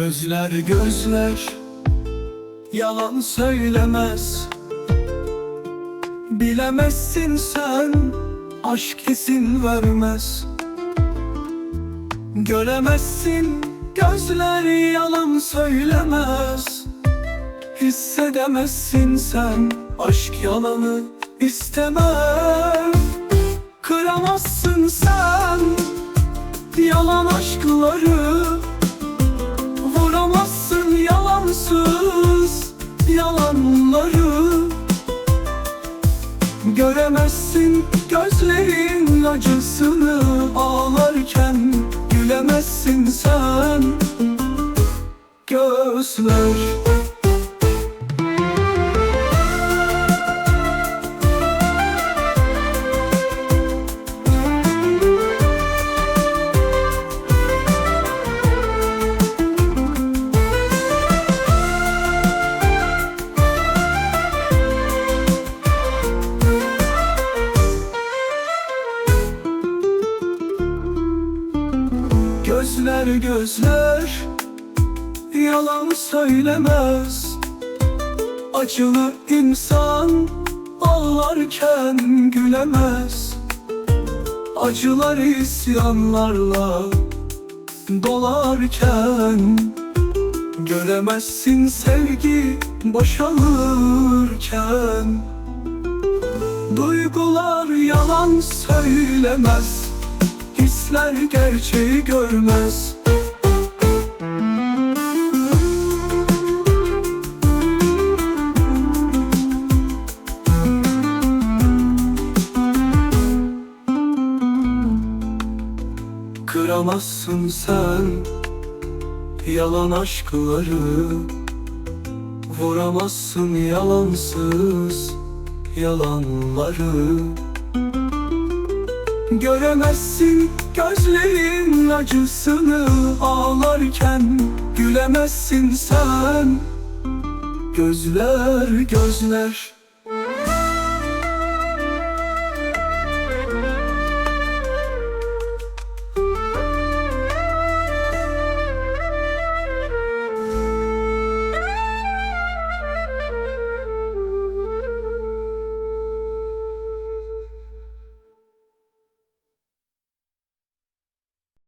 gözler Yalan söylemez. Bilemezsin sen Aşk izin vermez. Göremezsin Gözler yalan söylemez. Hissedemezsin sen Aşk yalanı istemez. Kıramazsın sen Yalan aşkları Yalanları Göremezsin gözlerin acısını Ağlarken gülemezsin sen. Gözler Gözler gözler Yalan söylemez. Acılı insan Ağlarken gülemez. Acılar isyanlarla Dolarken Göremezsin sevgi boşalırken. Duygular yalan söylemez Hisler gerçeği görmez. Kıramazsın sen Yalan aşkları. Vuramazsın yalansız Yalanları Göremezsin gözlerin acısını Ağlarken gülemezsin sen. Gözler gözler